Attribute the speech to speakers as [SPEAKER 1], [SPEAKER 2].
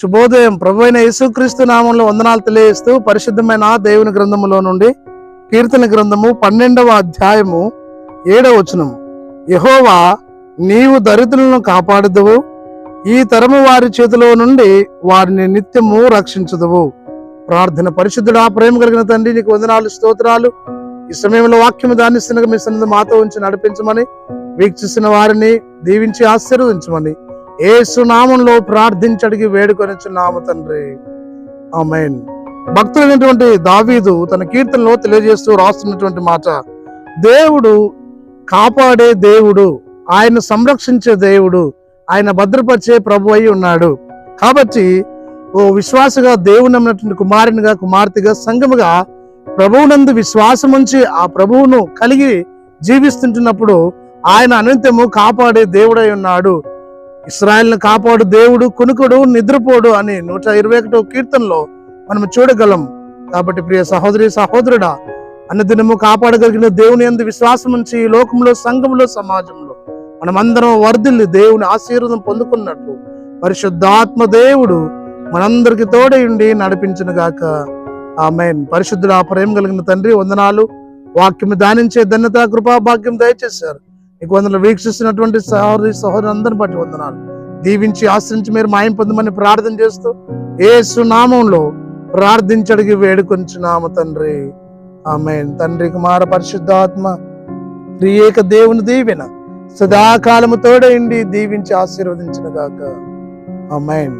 [SPEAKER 1] శుభోదయం. ప్రభు అయిన యేసుక్రీస్తు నామంలో వందనాలు తెలియజేస్తూ పరిశుద్ధమైన దేవుని గ్రంథములో నుండి కీర్తన గ్రంథము పన్నెండవ అధ్యాయము ఏడవ వచనం యహోవా నీవు దరిద్రులను కాపాడుదువు. ఈ తరము వారి చేతిలో నుండి వారిని నిత్యము రక్షించుదువు. ప్రార్థన పరిశుద్ధుడా ప్రేమ కలిగిన తండ్రి నీకు వందనాలు స్తోత్రాలు. ఈ సమయంలో వాక్యము దాన్ని మీ సన్నిధి మాతో ఉంచి నడిపించమని వీక్షిస్తున్న వారిని దీవించి ఆశీర్వదించమని ఏ సునామంలో ప్రార్థించడికి అడిగి వేడుకొనిచున్నాము తండ్రి. ఆమెన్. భక్తులైనటువంటి దావీదు తన కీర్తనలో తెలియజేస్తూ రాస్తున్నటువంటి మాట దేవుడు కాపాడే దేవుడు ఆయన సంరక్షించే దేవుడు ఆయన భద్రపరిచే ప్రభు అయి ఉన్నాడు. కాబట్టి ఓ విశ్వాసగా దేవుని నమ్మినటువంటి కుమారునిగా కుమార్తెగా సంఘముగా ప్రభువునందు విశ్వాసం ఉంచి ఆ ప్రభువును కలిగి జీవిస్తుంటున్నప్పుడు ఆయన అనంతము కాపాడే దేవుడై ఉన్నాడు. ఇస్రాయల్ని కాపాడు దేవుడు కునుకుడు నిద్రపోడు అని నూట ఇరవై ఒకటో కీర్తనలో మనం చూడగలం. కాబట్టి ప్రియ సహోదరి సహోదరుడా అన్నదినము కాపాడగలిగిన దేవుని అందు విశ్వాసం ఉంచి ఈ లోకంలో సంఘంలో సమాజంలో మనమందరం వర్ధిల్లి దేవుని ఆశీర్వాదం పొందుకున్నట్లు పరిశుద్ధాత్మ దేవుడు మనందరికి తోడయుండి ఉండి నడిపించిన గాక. ఆమెన్. పరిశుద్ధుడు ఆ ప్రేమ కలిగిన తండ్రి వందనాలు. వాక్యం దానించే ధన్యత కృపా భాగ్యం దయచేశారు. నీకు వందలు వీక్షిస్తున్నటువంటి సహోదరి సహోదరులందరిని బట్టి వందనాలు. దీవించి ఆశ్రయించి మీరు మాయం పొందమని ప్రార్థన చేస్తూ ఏ సునామంలో ప్రార్థించడిగి వేడుకొంచున్నాము తండ్రి. ఆమె తండ్రి కుమార పరిశుద్ధాత్మ ప్రియేక దేవుని దీవెన సదాకాలము తోడైండి దీవించి ఆశీర్వదించిన గాక ఆమెన్.